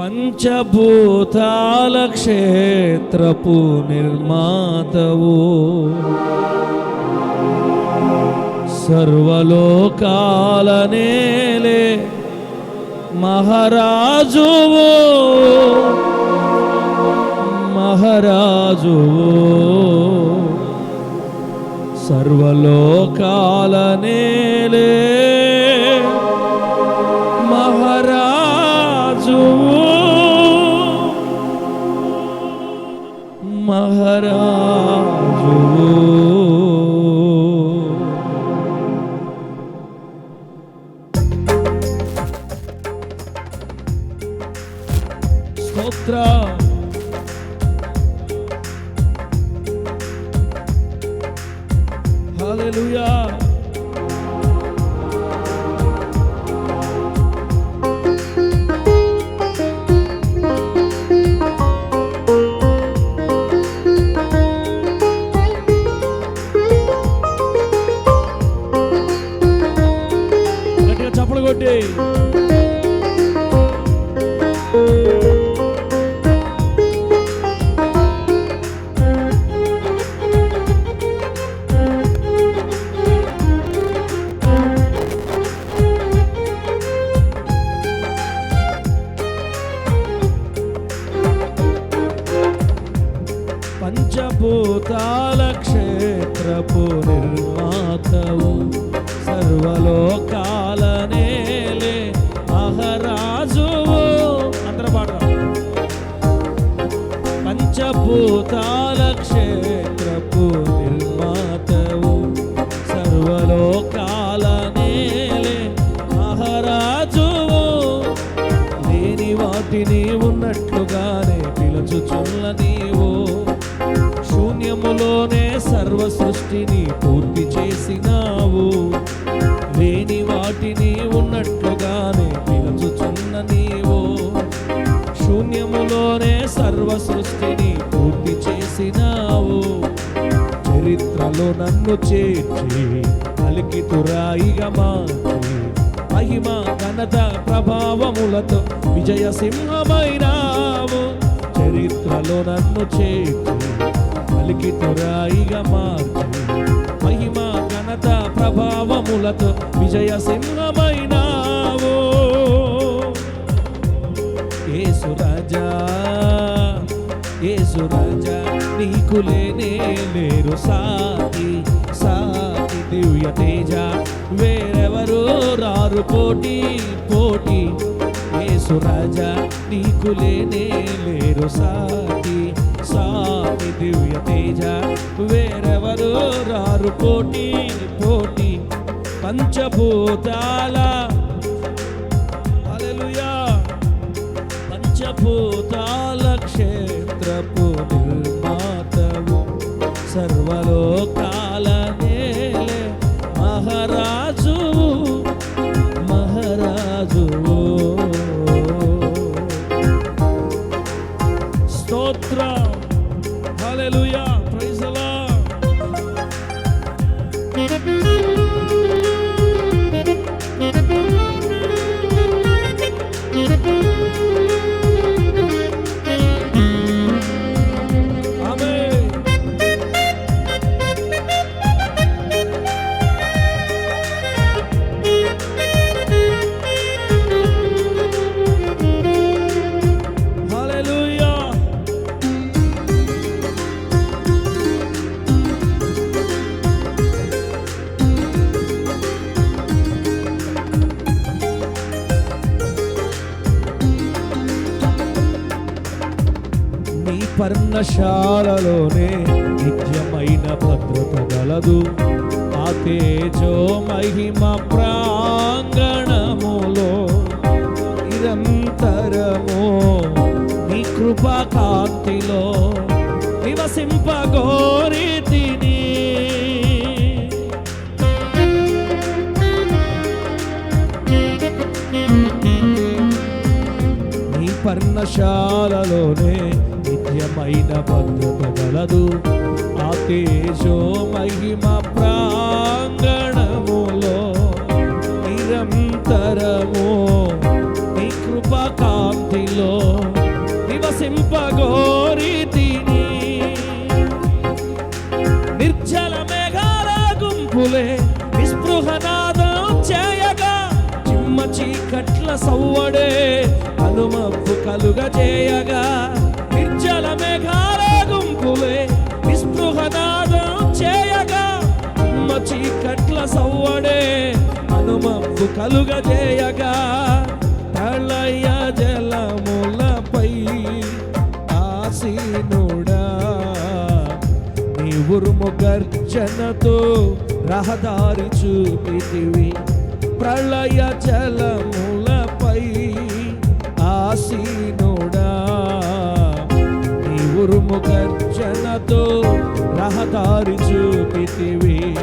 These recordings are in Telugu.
పంచభూతాల క్షేత్రపు నిర్మాతవు. సర్వలోకాల నేలే మహారాజువు. మహారాజువు. సర్వలోకాల స్తోత్ర. హల్లెలూయా పంచభూతాల క్షేత్రపు నిర్మాతవు సర్వలోక నన్ను చేర్చి అలికితురాయిగా మార్చి మహిమ ఘనత ప్రభావములతో విజయ సింహమైనావు. చరిత్రలో నన్ను చేర్చి అలికితురాయిగా మార్చి మహిమ ఘనత ప్రభావములతో విజయ సింహమైనావు. ఏసురాజా నీకులేనే లేరు సాటి సాతి దివ్య తేజ. వేరెవరు రారు పోటీ పోటీ. యేసు నీకు నీకులేనే లేరు సాటి సాతి దివ్య తేజ. వేరెవరు రారు పోటీ పోటీ. పంచభూతాల పంచభూతాల పర్ణశాలలోనే నిత్యమైన భద్రత గలదు. ఆ తేజో మహిమ ప్రాంగణములో నిరంతరము నీ కృపకాంతిలో నివసింపగోరి తిని నీ పర్ణశాలలోనే నిత్యమైన భద్రత గలదు ఆ తేజో మహిమ ప్రాంగణములో నిరంతరము నీ కృపకాంతిలో నివసింపగోరి తిని నిర్జల మేఘాల గుంపులే నిస్పృహనాదం చేయగా చిమ్మ చీకట్ల సవ్వడే అనుమప్పు కలుగ చేయగా గుంపులే నిస్పృహనాదం చేయగా చిమ్మ చీకట్ల సవ్వడే అనుమప్పు కలుగ చేయగా ప్రళయ జలములపై ఆసీనుడా. నీ ఉరుము గర్జనతో రహదారి చూపితివి. ప్రళయ జలములపై ఆసీనుడా. నీ ఉరుము గర్జనతో రహదారి చూపితివి.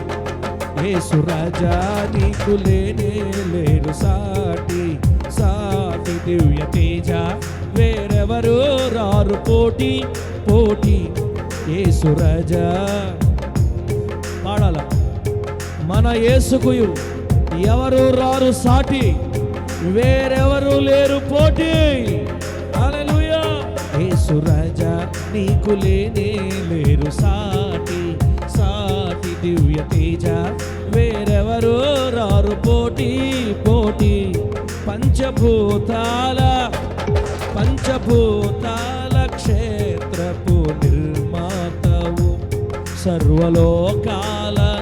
యేసు రాజా నీకు లేనే లేరు సాటి. సాటి దివ్య తేజ వేరెవరు రారు పోటీ పోటీ. యేసు రాజా పాడాల. మన యేసుకు ఎవరు రారు సాటి వేరెవరు లేరు పోటీ. యేసు రాజా నీకు లేనే లేరు సాటి సాటి దివ్య తేజ. వేరెవరో రారు పోటీ పోటీ. పంచభూతాల పంచభూతాల క్షేత్రపు నిర్మాతవు. సర్వలోకాల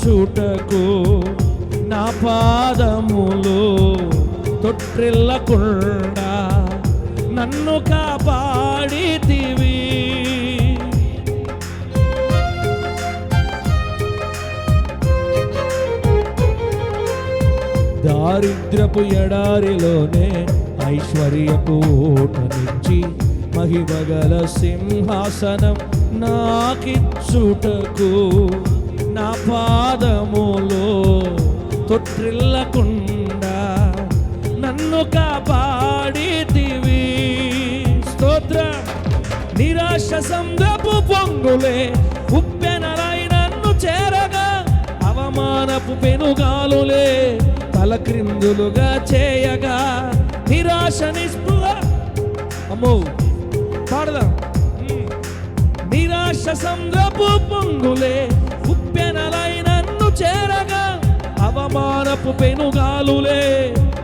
చూటకు నా పాదములు తొట్టిల్లకుండా నన్ను కాపాడితివి. దారిద్రపు ఎడారిలోనే ఐశ్వర్యపు ఓటనిచ్చి మహిమగల సింహాసనం నాకిచ్చుటకు నా పాదములో తొట్టిల్లకుండా నన్ను కాపాడితివి స్తోత్ర. నిరాశ సంద్రపు పొంగులే ఉప్పెనలై నన్ను చేరగా అవమానపు పెనుగాలులే తలక్రిందులుగా చేయగా నిరాశ నిస్పృహ. అమ్మో పాడదాం. నిరాశ సంద్రపు పొంగులే పెనలై నన్ను చేరగా అవమానపు పెనుగాలులే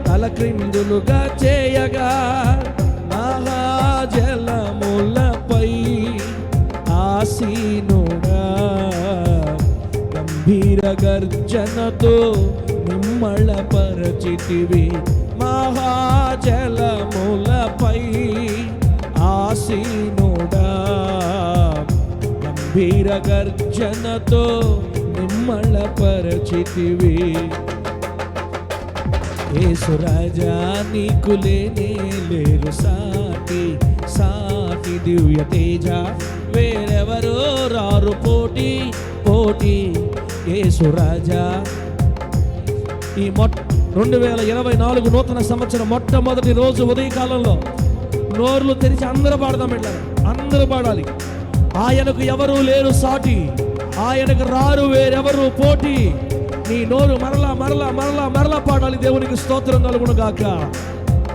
తలక్రిందులుగా చేయగా మహాజలములపై ఆసీనుడా గంభీర గర్జనతో నిమ్మళ పరచితివి మహాజలములపై ఆసీనుడా. గర్జనతో నిమ్మళ పరచితివి యేసురాజా నీకు లేనే లేరు సాటి సాటి దివ్య తేజ. వేరెవరో రారు పోటీ పోటీ. యేసురాజా ఈ మొట్ట రెండు వేల ఇరవై నాలుగు నూతన సంవత్సరం మొట్టమొదటి రోజు ఉదయకాలంలో నోర్లు తెరిచి అందరూ పాడదాం వెళ్ళాలి అందరూ పాడాలి. ఆయనకు ఎవరు లేరు సాటి. ఆయనకు రారు వేరెవరు పోటీ. నీ నోరు మరలా మరలా మరలా మరలా పాడాలి దేవునికి స్తోత్రం కలుగును గాక.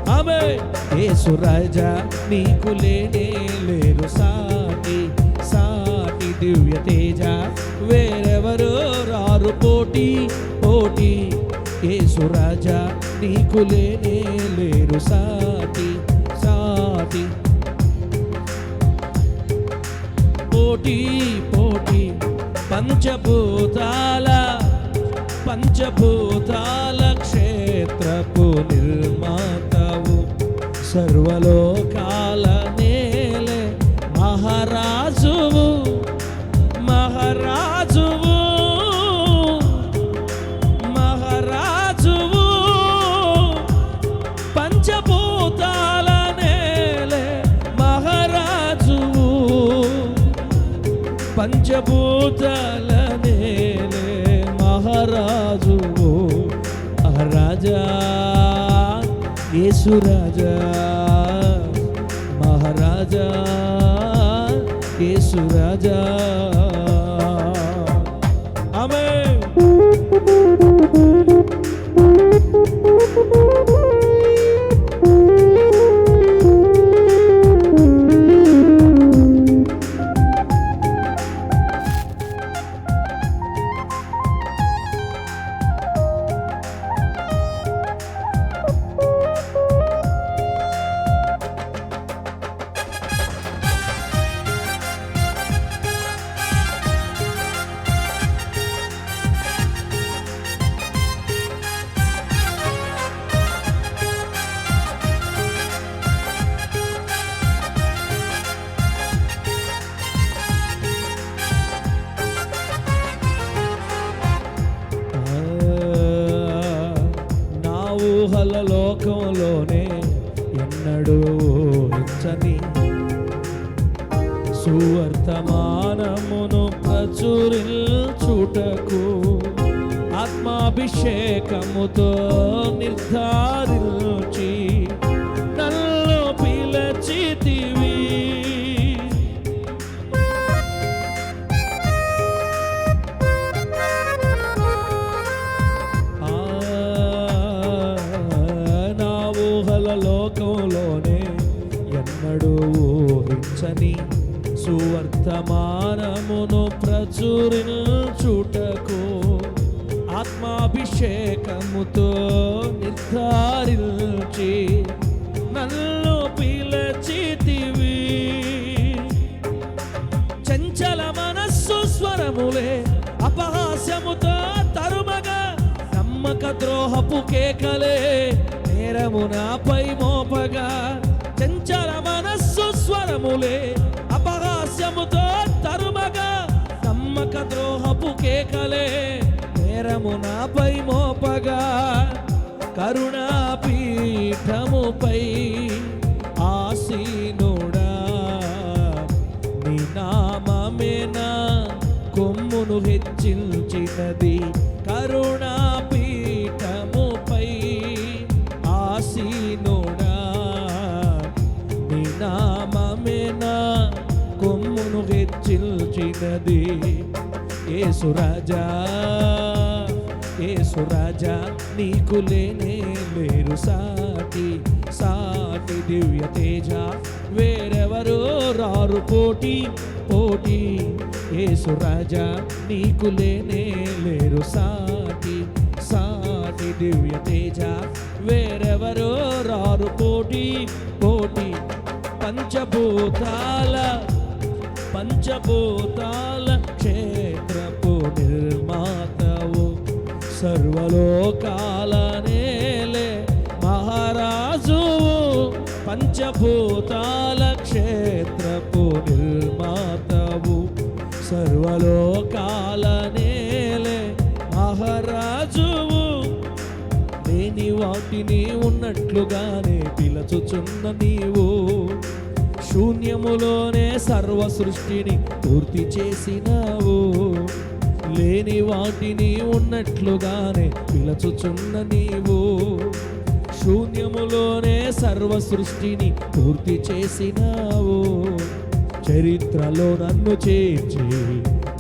ఆమె యేసు రాజా నీకు లేనే లేరు సాటి. సాటి దివ్య తేజ వేరెవరు రారు పోటీ పోటీ. యేసు రాజా నీకు లేనే లేరు సాటి సాటి. పోటీ పోటీ. పంచభూతాల పంచభూతాల క్షేత్రపు నిర్మాతవు. సర్వలోక పంచభూతాల నేలే మహారాజువు మహారాజా యేసురాజా ఆత్మాభిషేకముతో నిర్ధారించి నన్ను పిలచితివి. ఆ, నా ఊహల లోకంలోనే ఎన్నడూ ఊహించని సువర్తమానమును ప్రచురించుటకు అభిషేకముతో నిర్ధారించి నన్ను పిలచితివి చంచల మనస్సు స్వరములే అపహాస్యముతో తరుమగా నమ్మక ద్రోహపు కేకలే నేరము నాపై మోపగా చంచల మనస్సు స్వరములే అపహాస్యముతో తరుమగా నమ్మక ద్రోహపు కేకలే నేరము నాపై మోపగా కరుణాపీఠముపై ఆసీనుడా. నీ నామమే కొమ్మును హెచ్చించినది కరుణాపీఠముపై ఆసీనుడా. నీ నామమే కొమ్మును హెచ్చించినది ఏసురాజా ఏసురాజా నీకు లేనే లేరు సాటి. సాటి దివ్య తేజ వేరెవరు రారు పోటీ పోటీ. ఏసురాజా నీకు లేనే లేరు సాటి. సాటి దివ్య తేజ వేరెవరు రారు పోటీ పోటీ. పంచభూతాల పంచభూతాల క్షేత్రపు నిర్మాత సర్వలోకాలనేలే మహారాజు పంచభూతాల క్షేత్రపు నిర్మాతవు. సర్వలోకాల మహారాజువు లేని వాటిని ఉన్నట్లుగానే పిలచుచున్న నీవు. శూన్యములోనే సర్వ సృష్టిని పూర్తి చేసినావు. లేని వాటిని ఉన్నట్లుగానే పిలచుచున్న నీవు. శూన్యములోనే సర్వ సృష్టిని పూర్తి చేసినావు. చరిత్రలో నన్ను చేర్చి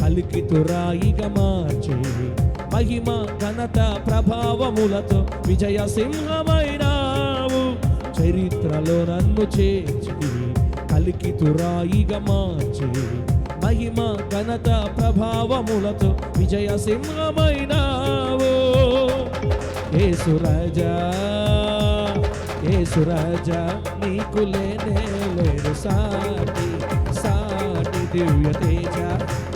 కలికితురాయిగా మార్చి మహిమ ఘనత ప్రభావములతో విజయ సింహమైనావు. చరిత్రలో నన్ను చేర్చి కలికితురాయిగా మార్చి మహిమ ఘనత ప్రభావములతో విజయ సింహమైనావు ఏసురాజా ఏసురాజా నీకు లేనే లేరు సాటి సాటి దివ్య తేజ.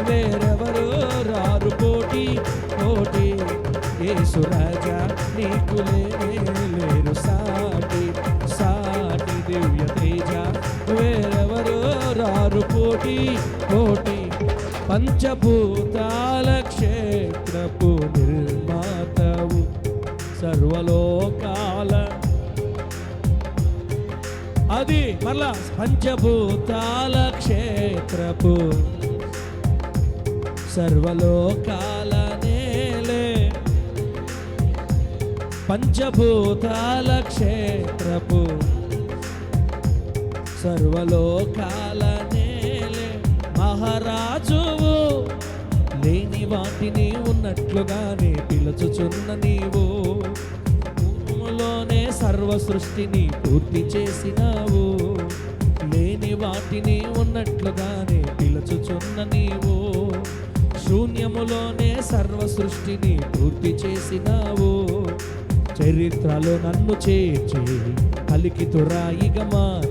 వేరెవరు రారు పోటీ పోటీ. యేసు రాజా నీకు లేనే లేరు సాటి సాటి దివ్య తేజ రారు కోటి కోటి పంచభూతాల క్షేత్రపు నిర్మాతవు సర్వలోకాల. అది మళ్ళా పంచభూతాల క్షేత్రపు సర్వలోకాల నేలే. పంచభూతాల క్షేత్రపు సర్వలోకాల మహారాజువు లేని వాటిని ఉన్నట్లుగానే పిలుచుచున్న నీవు భూములోనే సర్వ సృష్టిని పూర్తి చేసినావు లేని వాటిని ఉన్నట్లుగానే పిలుచుచున్న నీవు శూన్యములోనే సర్వ సృష్టిని పూర్తి చేసినావు చరిత్రలో నన్ను చేర్చి కలికితురాయిగా మార్చి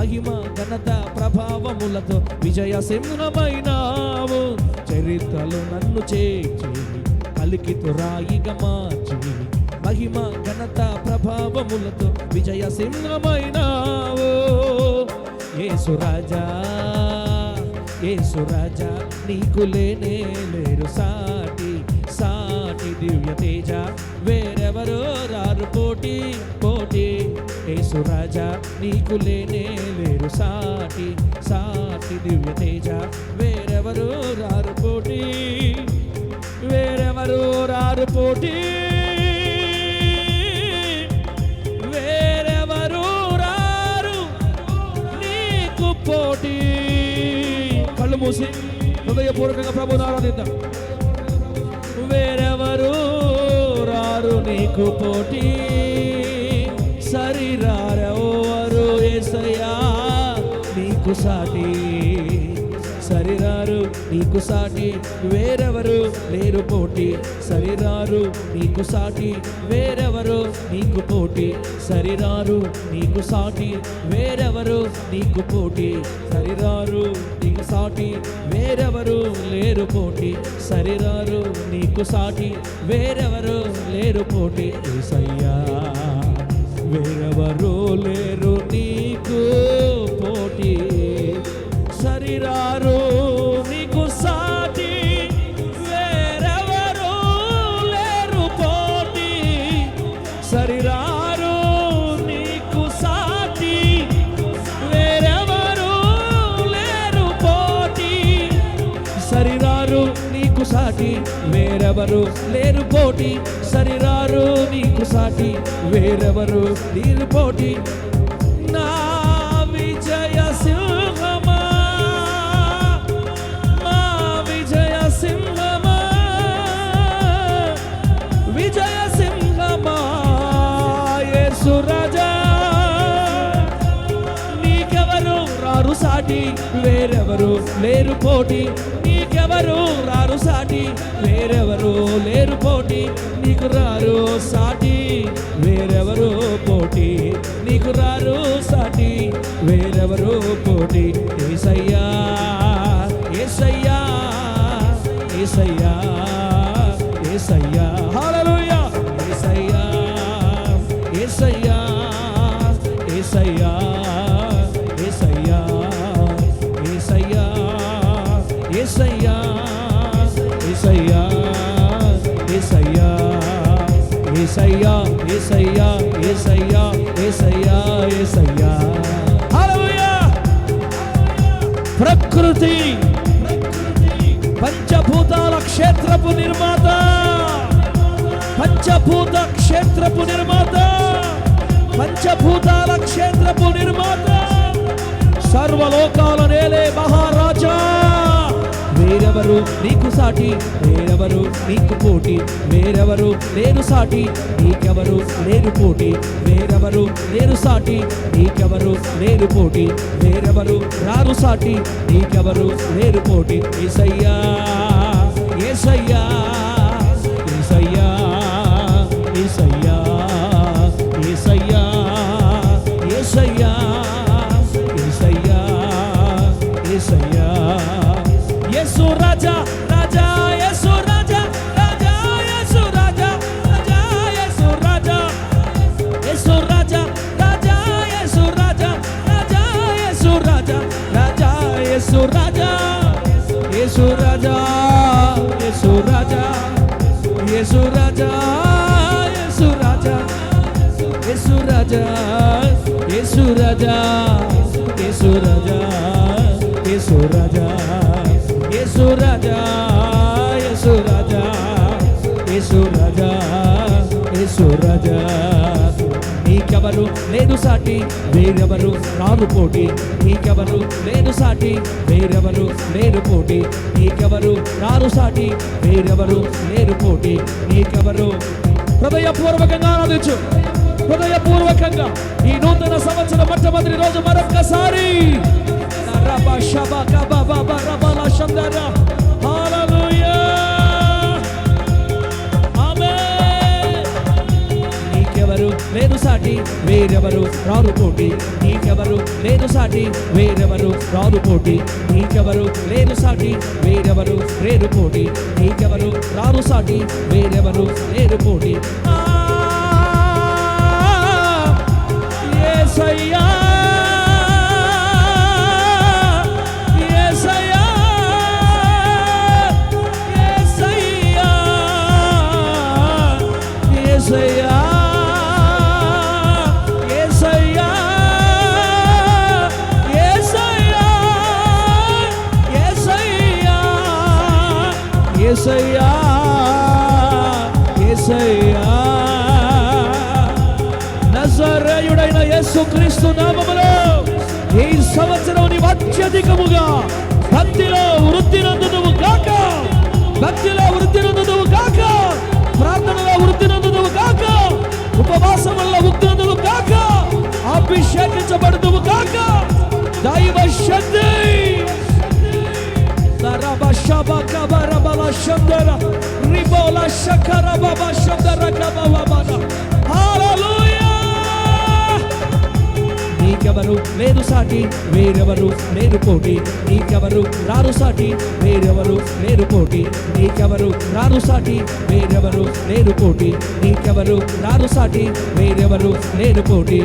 మహిమ ఘనత ప్రభావములతో విజయ సింహమైనావు. చరిత్రలు నన్ను చేర్చి కలికితురాయిగా మార్చి మహిమ ఘనత ప్రభావములతో విజయ సింహమైనావు. ఏసు రాజా ఏసు రాజా నీకు లేనే లేరు సార్. దివ్య తేజ వేరెవరో రారు పోటీ పోటీ. యేసు రాజా నీకు లేనే లేరు సాటి సాటి దివ్య తేజ వేరెవరో రారు పోటీ. వేరెవరో రారు పోటీ. వేరెవరు రారు నీకు పోటీ. కళ్ళు మూసి హృదయపూర్వకంగా ప్రభుని ఆరాధిద్దాం. వేరెవరు రారు నీకు పోటీ. సరిరారెవరు ఏసయ్యా నీకు సాటి. సరిరారు నీకు సాటి వేరెవరు లేరు పోటీ. సరిరారు నీకు సాటి వేరెవరు నీకు పోటీ. సరిరారు నీకు సాటి వేరెవరు నీకు పోటీ. సరిరారు నీకు సాటి వేరెవరు లేరు పోటీ. సరిరారు నీకు సాటి వేరెవరు లేరు పోటీ. ఏసయ్యా వేరెవరు లేరు నీకు పోటీ. సరిరారు సాటి వేరెవరు లేరు పోటీ సరిరారు నీకు సాటి వేరెవరు లేరు పోటీ. నా విజయ సింహమా? మా విజయ సింహమా? విజయ సింహమా? నీకెవరు రారు సాటి వేరెవరు లేరు పోటీ. రారు రారు సాటి వేరెవరు లేరు పోటీ నీకు రారు సాటి వేరెవరు పోటీ నీకు రారు సాటి వేరెవరు పోటీ. ఏసయ్యా ఏసయ్యా ఏసయ్యా. ప్రకృతి. పంచభూతాల క్షేత్రపు నిర్మాత. పంచభూత క్షేత్రపు నిర్మాత. పంచభూతాల క్షేత్రపు నిర్మాత. సర్వలోకాల నేలే మహారాజా. వేరెవరు నీకు సాటి వేరెవరు నీకు పోటీ. వేరెవరు లేరు సాటి నీకెవరు లేరు పోటీ. వేరెవరు లేరు సాటి నీకెవరు లేరు పోటీ. వేరెవరు రారు సాటి నీకెవరు లేరు పోటీ. ఏసయ్యా ఏసయ్యా. రాజా. నీకెవరు లేదు సాటి వేరెవరు రాను పోటీ. నీకెవరు లేదు సాటి వేరెవరు లేరు పోటీ. నీకెవరు రారు సాటి వేరెవరు లేరు పోటీ. నీకెవరు హృదయపూర్వకంగా ఆరాధించు. హృదయపూర్వకంగా ఈ నూతన సంవత్సరం మొట్టమొదటి రోజు మరొక్కసారి. రబ శబ కబ బబ రబల శబ్దర లేదు సాటి వేరెవరు రారు పోటీ? నీకెవరు లేదు సాటి వేరెవరు రారు పోటీ? నీకెవరు లేదు సాటి వేరెవరు రేరు పోటీ? నీకెవరు రారు సాటి వేరెవరు లేరు పోటీ? ఆ, యేసుక్రీస్తు నామములో ఈ సంవత్సరం నీవు అత్యధికముగా భక్తిలో వృద్ధి నందుదువు కాక భక్తిలో వృద్ధి నందుదువు కాక ప్రార్థనలో వృద్ధి నందుదువు కాక ఉపవాసం వల్ల వృద్ధి కాక అభిషేకించబడుదువు కాక దైవ శక్తి Daraba shaba kabara శందర రిబోల శకర బబ శందర నీకెవరు సాటి వేరెవరు లేరు పోటీ. నీకెవరు? రారు సాటి వేరెవరు లేరు పోటీ. నీకెవరు? రారు సాటి వేరెవరు లేరు పోటీ. నీకెవరు? రారు సాటి వేరెవరు లేరు పోటీ.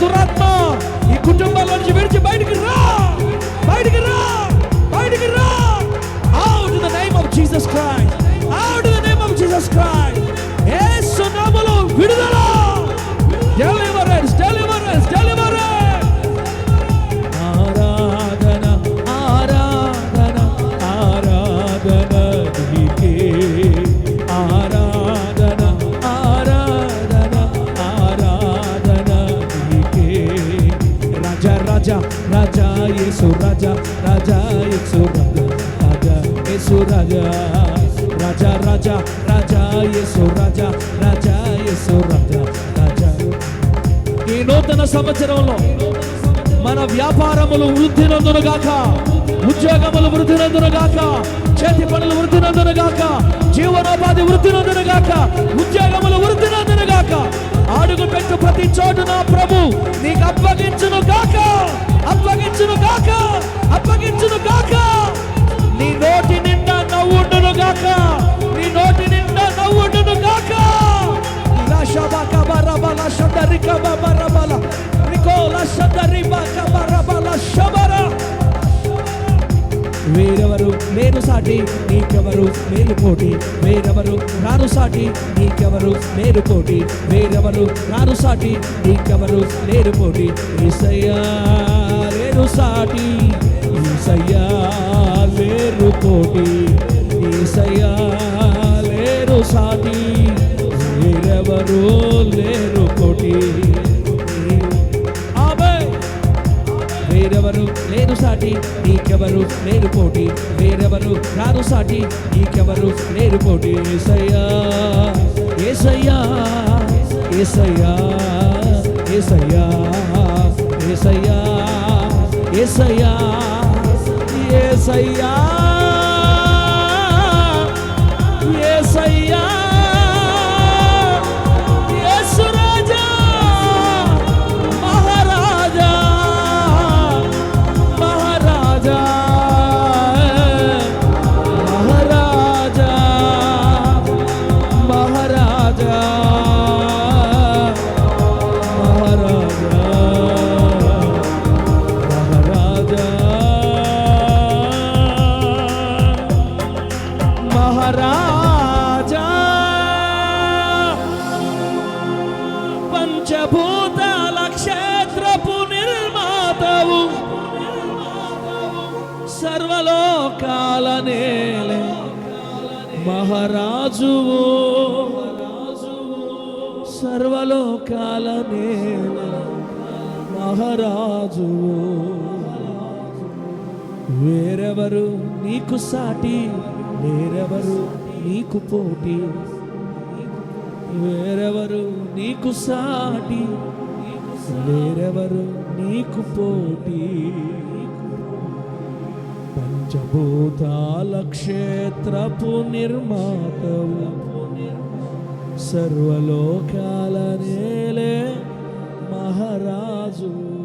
దురాత్మ ఈ కుటుంబాల నుంచి విడిచి బయటికి రా! బయటికి రా! బయటికి రా! out in the name of Jesus Christ సంవత్సరంలో మన వ్యాపారములు వృద్ధి నందునుగాక ఉద్యోగములు వృద్ధి నందునుగాక చేతి పనులు వృద్ధి నందునుగాక జీవనోపాధి వృద్ధి నందునుగాక ఉద్యోగములు వృద్ధి నందునుగాక అడుగు పెట్టు ప్రతి చోటు నా ప్రభు నీకు అప్పగించును గాక అప్పగించును గాక అప్పగించును గాక నీ నోటి నిండా నవ్వుండును గాక నీ నోటి నిండా నవ్వుండును గాక Rashabakabarabala Shadarikababarabala Nicola Shadaribakabarabala వేరెవరు నేను సాటి నీకెవరు? నేను పోటి. వేరెవరు రాను సాటి నీకెవరు? నేను పోటి. వేరెవరు రాను సాటి నీకెవరు? నేను పోటి. ఈసయ్యా నేను సాటి. ఈసయ్యా లేరు కోటి లేరు సాటి. వేరెవరు లేరు కోటి వేరెవరు లేదు సాటి నీకెవరు లేరు పోటి. వేరెవరు రాదు సాటి నీకెవరు లేరు పోటి. ఏసయ్యా ఏసయ్యా ఏసయ్యా ఏసయ్యా ఏసయ్యా ఏసయ్యా ఏసయ్యా. మహారాజువు సర్వలోకాల నేల మహారాజువు. వేరెవరు నీకు సాటి వేరెవరు నీకు పోటీ. వేరెవరు నీకు సాటి వేరెవరు నీకు పోటీ. పంచభూతాల క్షేత్రపు నిర్మాతవు. సర్వలోకాల నేలే మహారాజు.